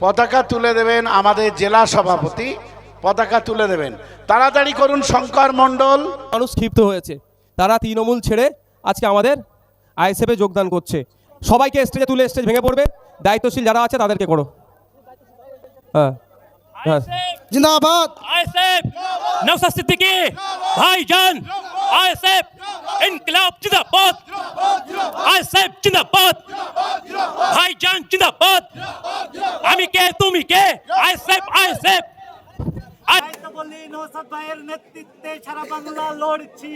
পতাকা তুলে দেবেন আমাদের জেলা সভাপতি। পতাকা তুলে দেবেন। তাড়াতাড়ি করুন শঙ্কর মণ্ডল। মানুষ ক্ষিপ্ত হয়েছে। তারা তৃণমূল ছেড়ে আজকে আমাদের আইএসএফে যোগদান করছে। সবাইকে স্টেজে তুলে স্টেজ ভেঙে পড়বে। দায়িত্বশীল যারা আছে তাদেরকে করো। হ্যাঁ হ্যাঁ। জিন্দাবাদ! আসেফ জিন্দাবাদ। ভাইজান জিন্দাবাদ। আমি কে তুমি কে? আজ সাহেব বলি সাহেব। নেতৃত্বে বাংলা লড়ছি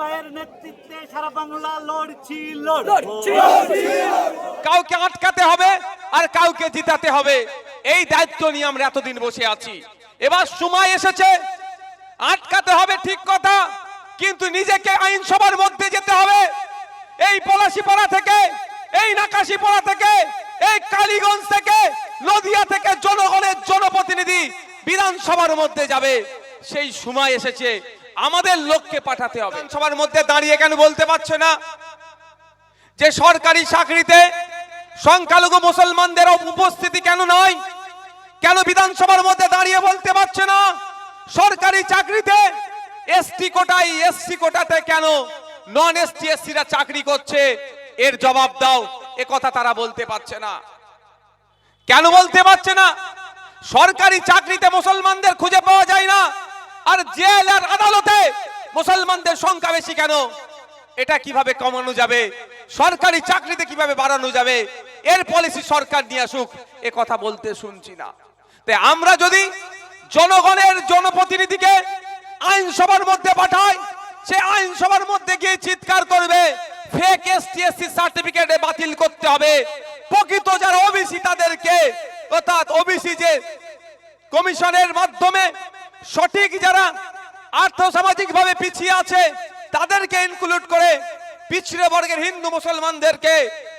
হ্যাঁ, নেতৃত্বে বাংলা লড়ছি। কাউকে আটকাতে হবে আর কাউকে জিতাতে হবে। এই দায়িত্ব নিয়ে আমরা এতদিন বসে আছি। এবার সময় এসেছে। আটকাতে হবে ঠিক কথা। কিন্তু নিজেকে আইনসভার মধ্যে যেতে হবে। এই পলাশিপাড়া থেকে, এই নাকাশিপাড়া থেকে, এই কালীগঞ্জ থেকে, নদিয়া থেকে জনগণের জনপ্রতিনিধি বিধানসভার মধ্যে যাবে। সেই সময় এসেছে, আমাদের লোককে পাঠাতে হবে। সবার মধ্যে দাঁড়িয়ে কেন বলতে পারছে না? যে সরকারি চাকরিতে সংখ্যালঘু মুসলমানদের উপস্থিতি কেন নয় কেন বিধানসভার মধ্যে দাঁড়িয়ে বলতে পারছে না? সরকারি চাকরিতে এসটি কোটায়, এসসি কোটাতে কেন নন এসটি এসসিরা চাকরি করছে? এর জবাব দাও। এ কথা তারা বলতে পারছে না। কেন বলতে পারছে না? সরকারি চাকরিতে মুসলমানদের খুঁজে পাওয়া যায় না। আর জেল আর আদালতে মুসলমানদের সংখ্যা বেশি কেন? এটা কীভাবে কমানো যাবে? সরকারি চাকরিতে কীভাবে বাড়ানো যাবে? এর পলিসি সরকার নিয়ে আসুক। এ কথা বলতে শুনছি না। তাই আমরা যদি জনগণের জনপ্রতিনিধিকে আইনসভার মধ্যে পাঠায়। সে আইনসভার মধ্যে গিয়ে চিৎকার করবে। ফেক এসটিএসসি সার্টিফিকেট বাতিল করতে হবে। প্রকৃত যারা ওবিসি তাদেরকে, অর্থাৎ ওবিসি যে কমিশনের মাধ্যমে সঠিক যারা আর্থ সামাজিক ভাবে পিছিয়ে আছে, তাদেরকে ইনক্লুড করে পিছড়ে বর্গের হিন্দু মুসলমানদেরকে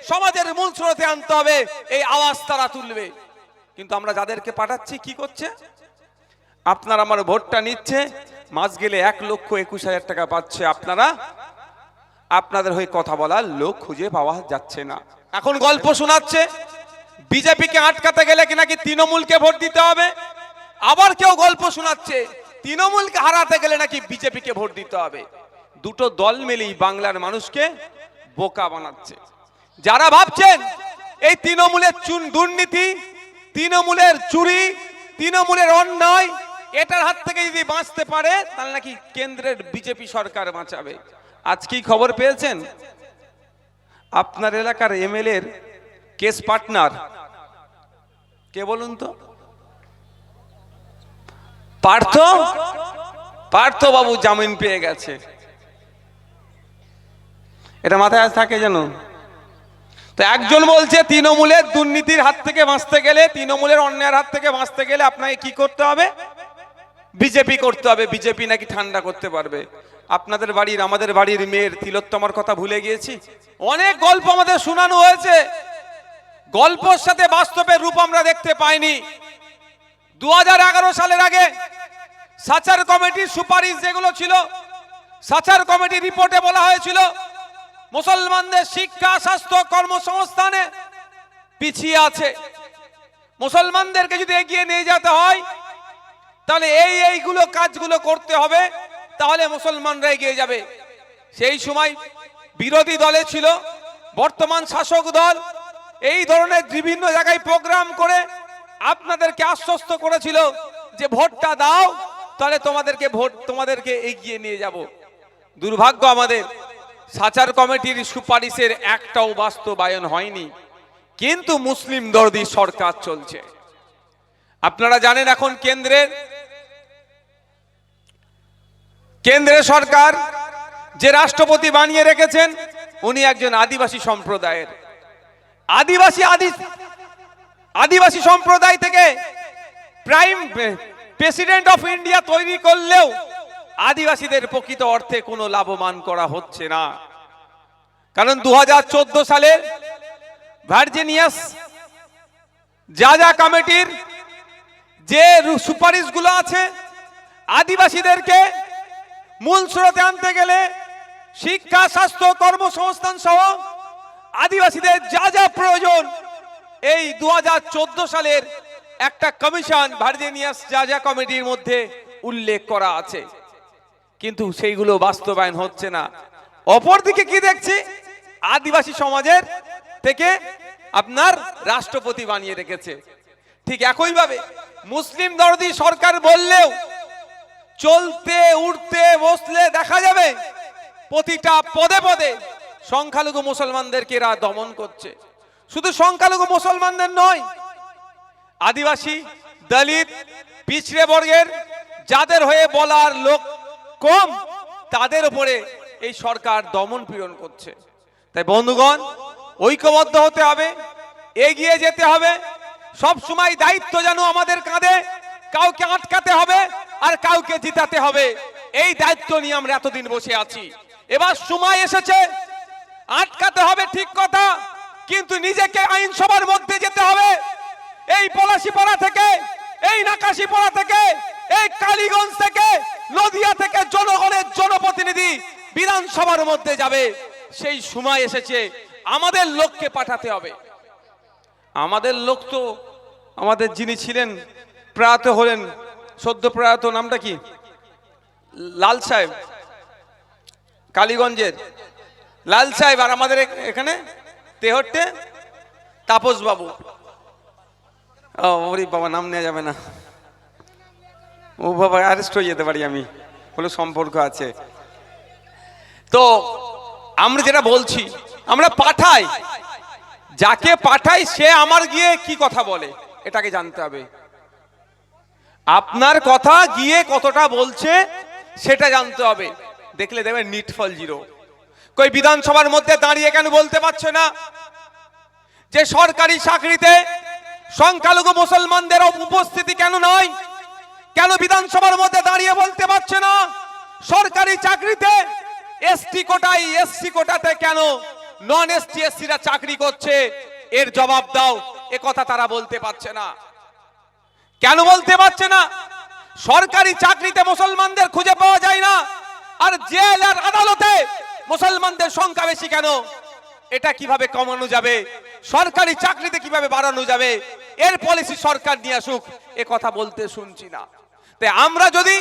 সমাজের মূল স্রোতে আনতে হবে। এই আওয়াজ তারা তুলবে। কিন্তু আমরা যাদেরকে পাঠাচ্ছি, কি করছে? আপনার আমার ভোটটা নিচ্ছে। মাস গেলে এক লক্ষ একুশ হাজার টাকা পাচ্ছে আপনারা। আপনাদের হয়ে কথা বলার লোক খুঁজে পাওয়া যাচ্ছে না। এখন গল্প শোনাচ্ছে, বিজেপিকে আটকাতে গেলে কি নাকি তৃণমূলকে ভোট দিতে হবে? আবার কেউ গল্প শোনাচ্ছে, তৃণমূলকে হারাতে গেলে নাকি বিজেপিকে ভোট দিতে হবে? দুটো দল মিলেই বাংলার মানুষকে বোকা বানাচ্ছে। যারা ভাবছেন, এই তৃণমূলের চুন দুর্নীতি, তৃণমূলের চুরি, তৃণমূলের অন্যায় এটার হাত থেকে যদি বাঁচতে পারে, তাহলে নাকি কেন্দ্রের বিজেপি সরকার বাঁচাবে। আজ কি খবর পেয়েছেন? আপনার এলাকার এমএলএ এর কেস পার্টনার কে বলুন তো? পার্থ? পার্থ বাবু জামিন পেয়ে গেছে। এটা মাথায় আজ থাকে যেন? তো একজন বলছে, তৃণমূলের দুর্নীতির হাত থেকে বাঁচতে গেলে, তৃণমূলের অন্যায়ের হাত থেকে বাঁচতে গেলে আপনাকে কি করতে হবে? বিজেপি করতে হবে, বিজেপি নাকি ঠান্ডা করতে পারবে? আপনাদের বাড়ির, আমাদের বাড়ির মেয়ের তিলোত্তমার কথা ভুলে গিয়েছি? অনেক গল্প আমাদের শোনানো হয়েছে। গল্পর সাথে বাস্তবের রূপ আমরা দেখতে পাইনি। দু হাজার এগারো সালের আগে সাচার কমিটির সুপারিশ যেগুলো ছিল, সাচার কমিটির রিপোর্টে বলা হয়েছিল, মুসলমানদের শিক্ষা, স্বাস্থ্য, কর্মসংস্থানে পিছিয়ে আছে। মুসলমানদেরকে যদি এগিয়ে নিয়ে যেতে হয় তাহলে এই এইগুলো কাজগুলো করতে হবে, তাহলে মুসলমানরা এগিয়ে যাবে। সেই সময় বিরোধী দলে ছিল, বর্তমান শাসক দল, এই ধরনের বিভিন্ন জায়গায় প্রোগ্রাম করে আপনাদেরকে আশ্বস্ত করেছিল যে ভোটটা দাও, তাহলে তোমাদেরকে ভোট, তোমাদেরকে এগিয়ে নিয়ে যাব। দুর্ভাগ্য আমাদের, সাচার কমিটির সুপারিশের একটাও বাস্তবায়ন হয়নি, কিন্তু মুসলিম দর্দি সরকার চলছে। আপনারা জানেন এখন কেন্দ্রের কেন্দ্রের সরকার যে রাষ্ট্রপতি বানিয়ে রেখেছেন, উনি একজন আদিবাসী সম্প্রদায়ের। আদিবাসী আদি, আদিবাসী সম্প্রদায় থেকে প্রাইম প্রেসিডেন্ট অফ ইন্ডিয়া তৈরি করলেও আদিবাসীদের প্রকৃত অর্থে কোনো লাভবান করা হচ্ছে না। কারণ দু সালে ভার্জিনিয়াস যা যা কমিটির যে সুপারিশগুলো আছে, আদিবাসীদেরকে মূল স্রোতে আনতে গেলে শিক্ষা, স্বাস্থ্য, কর্মসংস্থান সহ আদিবাসীদের যা যা প্রয়োজন, এই দু হাজার চোদ্দ সালের একটা কমিশন ভার্জিনিয়াস যা যা কমিটির মধ্যে উল্লেখ করা আছে। কিন্তু সেইগুলো বাস্তবায়ন হচ্ছে না। অপরদিকে কি দেখছি? আদিবাসী সমাজের থেকে আপনার রাষ্ট্রপতি বানিয়ে রেখেছে। ঠিক একইভাবে মুসলিম দরদি সরকার বললেও চলতে উঠতে বসলে দেখা যাবে। প্রতিটা পদে পদে সংখ্যালঘু মুসলমানদেরকে এরা দমন করছে। শুধু সংখ্যালঘু মুসলমানদের নয়, আদিবাসী, দলিত, পিছড়ে বর্গের, যাদের হয়ে বলার লোক কম, তাদের উপরে এই সরকার দমন পীড়ন করছে। তাই বন্ধুগণ, ঐক্যবদ্ধ হতে হবে, এগিয়ে যেতে হবে। সব সময় দায়িত্ব যেন আমাদের কাঁধে কাউকে আটকাতে হবে আর কাউকে জিতাতে হবে। এই দায়িত্ব নিয়ে আমরা এতদিন বসে আছি। এবার সময় এসেছে, আটকাতে হবে ঠিক কথা, কিন্তু নিজেকে আইনসভার মধ্যে যেতে হবে। এই পলাশিপাড়া থেকে, এই নাকাশিপাড়া থেকে, এই কালীগঞ্জ থেকে, নদিয়া থেকে জনগণের জনপ্রতিনিধি বিধানসভার মধ্যে যাবে। সেই সময় এসেছে, আমাদের লোককে পাঠাতে হবে। আমাদের লোক তো আমাদের যিনি ছিলেন প্রয়াত হলেন, সদ্য প্রয়াত নামটা কি? লাল সাহেব, কালীগঞ্জের। লাল সাহেব আর আমাদের এখানে তেহট্টে তাপস বাবু। ওরে বাবা, নাম নেওয়া যাবে না। ও বাবা অ্যারেস্ট হয়ে যেতে পারি আমি। বলে সম্পর্ক আছে। তো, আমরা যেটা বলছি, আমরা পাঠাই। যাকে পাঠাই, সে আমার গিয়ে কি কথা বলে, এটাকে জানতে হবে। আপনার কথা গিয়ে কতটা বলছে, সেটা জানতে হবে। দেখলে দেবেন নিট ফল জিরো কই বিধানসভার মধ্যে দাঁড়িয়ে কেন বলতে পারছে না? যে সরকারি চাকরিতে সংখ্যালঘু মুসলমানদের উপস্থিতি কেন নয় কেন বিধানসভার মধ্যে দাঁড়িয়ে বলতে পারছে না? সরকারি চাকরিতে এসটি কোটাই এসসি কোটাতে কেন নন এসটি এসসিরা চাকরি করছে? এর জবাব দাও। এ কথা তারা বলতে পারছে না। কেন বলতে পারছে না? সরকারি চাকরিতে মুসলমানদের খুঁজে পাওয়া যায় না। আর জেল আর আদালতে মুসলমানদের সংখ্যা বেশি কেন? এটা কীভাবে কমানো যাবে? সরকারি চাকরিতে কীভাবে বাড়ানো যাবে? এর পলিসি সরকার নিয়ে আসুক, এ কথা বলতে শুনছি না। তাই আমরা যদি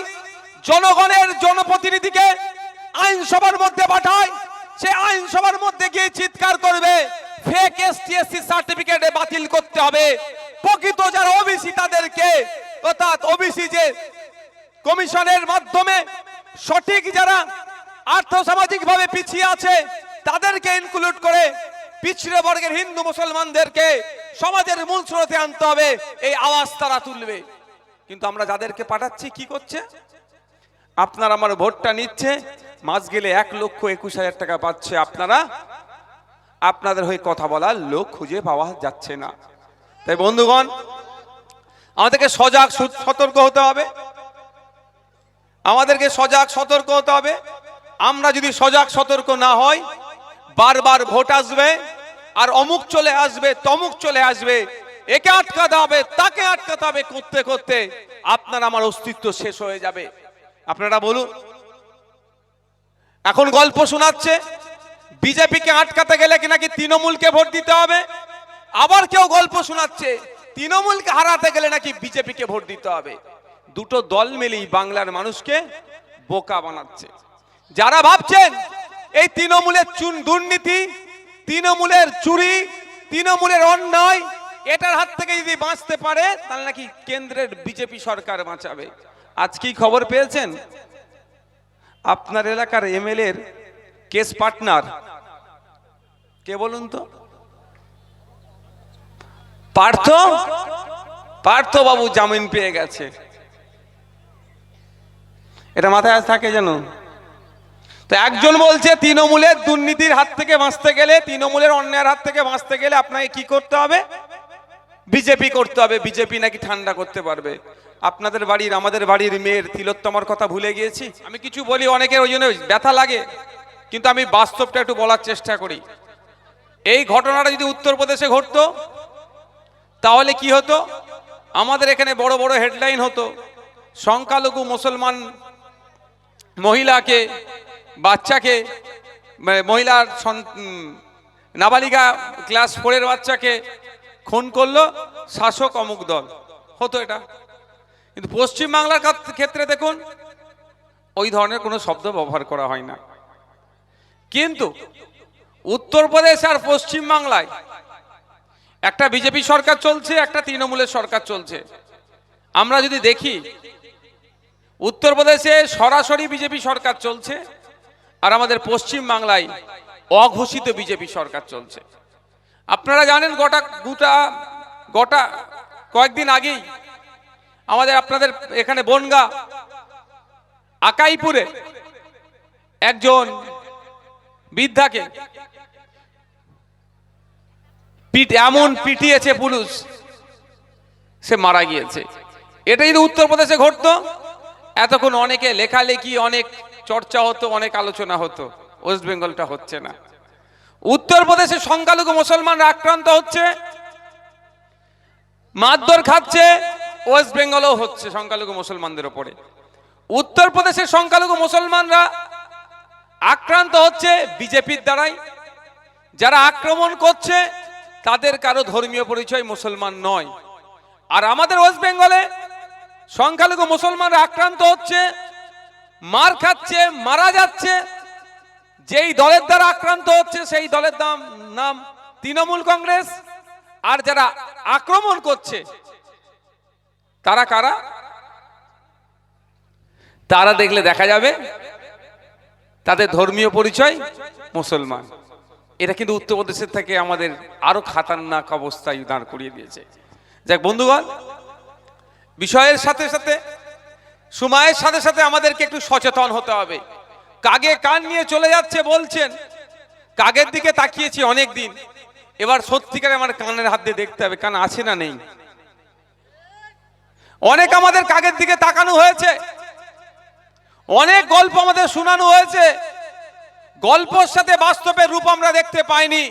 জনগণের জনপ্রতিনিধিকে আইনসভার মধ্যে পাঠাই, সে আইনসভার মধ্যে গিয়ে চিৎকার করবে ফেক এসটিএসসি সার্টিফিকেট বাতিল করতে হবে। প্রকৃত যারা ওবিসি তাদেরকে, অর্থাৎ ওবিসি যে কমিশনের মাধ্যমে সঠিক যারা আর্থসামাজিক ভাবে পিছিয়ে আছে, তাদেরকে ইনক্লুড করে পিছড়ে বর্গের হিন্দু মুসলমানদেরকে সমাজের মূল স্রোতে আনতে হবে, এই আওয়াজ তারা তুলবে। কিন্তু আমরা যাদেরকে পাঠাচ্ছি, কি করছে? আপনার আমার ভোটটা নিচ্ছে, মাস গেলে এক লক্ষ একুশ হাজার টাকা পাচ্ছে আপনারা। আপনাদের হয়ে কথা বলার লোক খুঁজে পাওয়া যাচ্ছে না। তাই বন্ধুগণ, আমাদেরকে সজাগ সতর্ক হতে হবে। আমাদেরকে সজাগ সতর্ক হতে হবে। আমরা যদি সজাগ সতর্ক না হই, বারবার ভোট আসবে আর অমুক চলে আসবে, তমুক চলে আসবে, একে আটকাতে হবে, তাকে আটকাতে হবে করতে করতে আপনার আমার অস্তিত্ব শেষ হয়ে যাবে। আপনারা বলুন। এখন গল্প শোনাচ্ছে, বিজেপিকে আটকাতে গেলে কি নাকি তৃণমূলকে ভোট দিতে হবে? আবার কেউ গল্প শোনাচ্ছে, তৃণমূলকে হারাতে গেলে নাকি বিজেপিকে ভোট দিতে হবে। দুটো দল মিলেই বাংলার মানুষকে বোকা বানাচ্ছে। যারা ভাবছেন এই তৃণমূলের চুন দুর্নীতি, তৃণমূলের চুরি, তৃণমূলের অন্যায়, এটার হাত থেকে যদি বাঁচতে পারে, তাহলে নাকি কেন্দ্রের বিজেপি সরকার বাঁচাবে। আজ কি খবর পেয়েছেন? আপনার এলাকার এমএলএর কেস পার্টনার। কে বলুন তো? পার্থ? পার্থ বাবু জামিন পেয়ে গেছে। এটা মাথায় আজ থাকে যেন? তো একজন বলছে, তৃণমূলের দুর্নীতির হাত থেকে বাঁচতে গেলে, তৃণমূলের অন্যায়ের হাত থেকে বাঁচতে গেলে আপনাকে কি করতে হবে? বিজেপি করতে হবে। বিজেপি নাকি ঠান্ডা করতে পারবে। আপনাদের বাড়ির, আমাদের বাড়ির মেয়ের তিলোত্তমার কথা ভুলে গিয়েছি? আমি কিছু বলি, অনেকের ওই জন্য ব্যথা লাগে, কিন্তু আমি বাস্তবটা একটু বলার চেষ্টা করি। এই ঘটনাটা যদি উত্তরপ্রদেশে ঘটতো তাহলে কি হতো? আমাদের এখানে বড় বড় হেডলাইন হতো। সংখ্যালঘু মুসলমান মহিলাকে, বাচ্চাকে মানে মহিলার নাবালিকা ক্লাস ফোরের বাচ্চাকে খুন করল শাসক অমুক দল। হতো এটা। কিন্তু পশ্চিম বাংলার ক্ষেত্রে দেখুন, ওই ধরনের কোনো শব্দ ব্যবহার করা হয় না। কিন্তু উত্তরপ্রদেশ আর পশ্চিম বাংলায় একটা বিজেপি সরকার চলছে, একটা তৃণমূলের সরকার চলছে। আমরা যদি দেখি, উত্তরপ্রদেশে সরাসরি বিজেপি সরকার চলছে আর আমাদের পশ্চিম বাংলায় অঘোষিত বিজেপি সরকার চলছে। আপনারা জানেন গোটা গোটা গোটা কয়েকদিন আগেই আমাদের, আপনাদের এখানে বনগা, আকাইপুরে একজন বৃদ্ধাকে পিট এমন পিটিয়েছে পুলিশ সে মারা গিয়েছে। এটা যদি উত্তরপ্রদেশে ঘটতো। এতক্ষণ অনেকে লেখালেখি, অনেক চর্চা হতো, অনেক আলোচনা হতো। ওয়েস্ট বেঙ্গলটা হচ্ছে না। উত্তরপ্রদেশে সংখ্যালঘু মুসলমানরা আক্রান্ত হচ্ছে। মারধর খাচ্ছে। ওয়েস্ট বেঙ্গলও হচ্ছে সংখ্যালঘু মুসলমানদের ওপরে। উত্তরপ্রদেশের সংখ্যালঘু মুসলমানরা আক্রান্ত হচ্ছে বিজেপির দ্বারাই। যারা আক্রমণ করছে তাদের কারও ধর্মীয় পরিচয় মুসলমান নয়। আর আমাদের ওয়েস্ট বেঙ্গলে সংখ্যালঘু মুসলমানরা আক্রান্ত হচ্ছে, মার খাচ্ছে, মারা যাচ্ছে। যেই দলের দ্বারা আক্রান্ত হচ্ছে, সেই দলের নাম নাম তৃণমূল কংগ্রেস। আর যারা আক্রমণ করছে, তারা কারা? তারা দেখলে দেখা যাবে, তাদের ধর্মীয় পরিচয় মুসলমান। এটা কিন্তু উত্তরপ্রদেশের থেকে আমাদের আরও খাতারনাক অবস্থায় দাঁড় করিয়ে দিয়েছে। যাক বন্ধুগণ, বিষয়ের সাথে সাথে, সময়ের সাথে সাথে আমাদেরকে একটু সচেতন হতে হবে। কাগে কান নিয়ে চলে যাচ্ছে বলছেন, কাগের দিকে তাকিয়েছি অনেক দিন এবার সত্যিকারে আমার কানের হাত দিয়ে দেখতে হবে, কান আছে না নেই। অনেক আমাদের কাগের দিকে তাকানো হয়েছে। অনেক গল্প আমাদের শোনানো হয়েছে। গল্পর সাথে বাস্তবের রূপ আমরা দেখতে পাইনি।